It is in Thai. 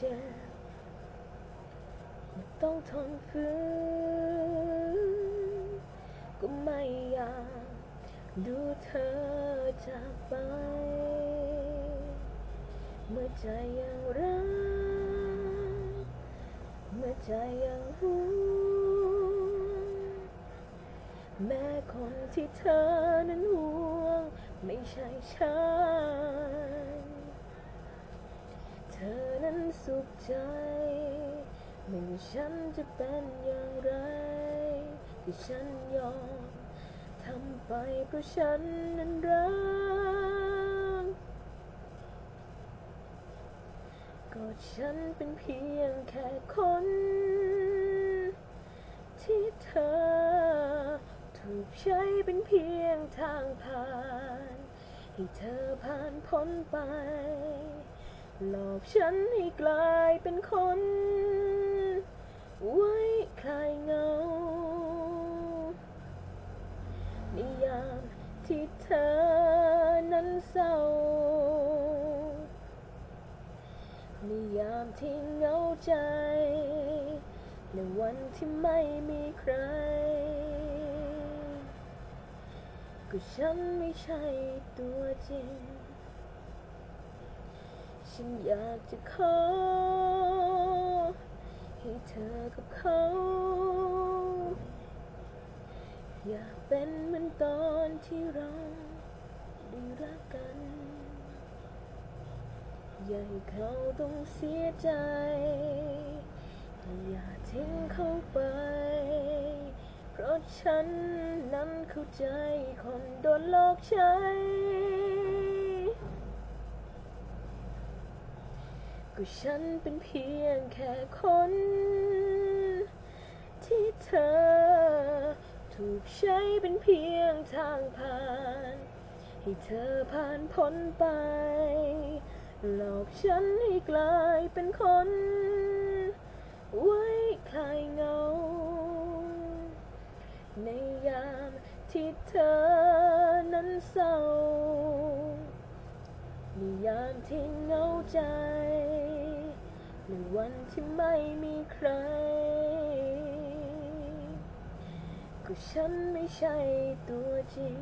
เจ็บต้องทนฝืนก็ไม่อยากดูเธอจากไป เมื่อใจยังรัก เมื่อใจยังห่วงแม้คนที่เธอนั้นห่วง ไม่ใช่ฉัน ธอนั้นสุขใจไม่ว่าฉันจะเป็นอย่างไรที่ฉันยอมทำไปเพราะฉันนั้นรักก็ฉันเป็นเพียงแค่คนที่เธอ ถูกใช้เป็นเพียงทางผ่าน ให้เธอผ่านพ้นไป หลอกฉันให้กลายเป็นคน ไว้คลายเงาในยามที่เธอนั้นเศร้าในยามที่เงาใจในวันที่ไม่มีใคร ก็ฉันไม่ใช่ตัวจริง ฉันอยากจะขอให้เธอกับเขา อยากเป็นเหมือนตอนที่เราได้รักกัน อย่าให้เขาต้องเสียใจ อย่าทิ้งเขาไป เพราะฉันนั้นเข้าใจคนโดนหลอกใช้ ก็ฉันเป็นเพียงแค่คน ที่เธอ ถูกใช้เป็นเพียงทางผ่าน ให้เธอผ่านพ้นไป หลอกฉันให้กลายเป็นคน ไว้คลายเหงา ในยามที่เธอนั้นเศร้า ในยามที่เหงาใจในวันที่ไม่มีใคร ก็ฉันไม่ใช่ตัวจริง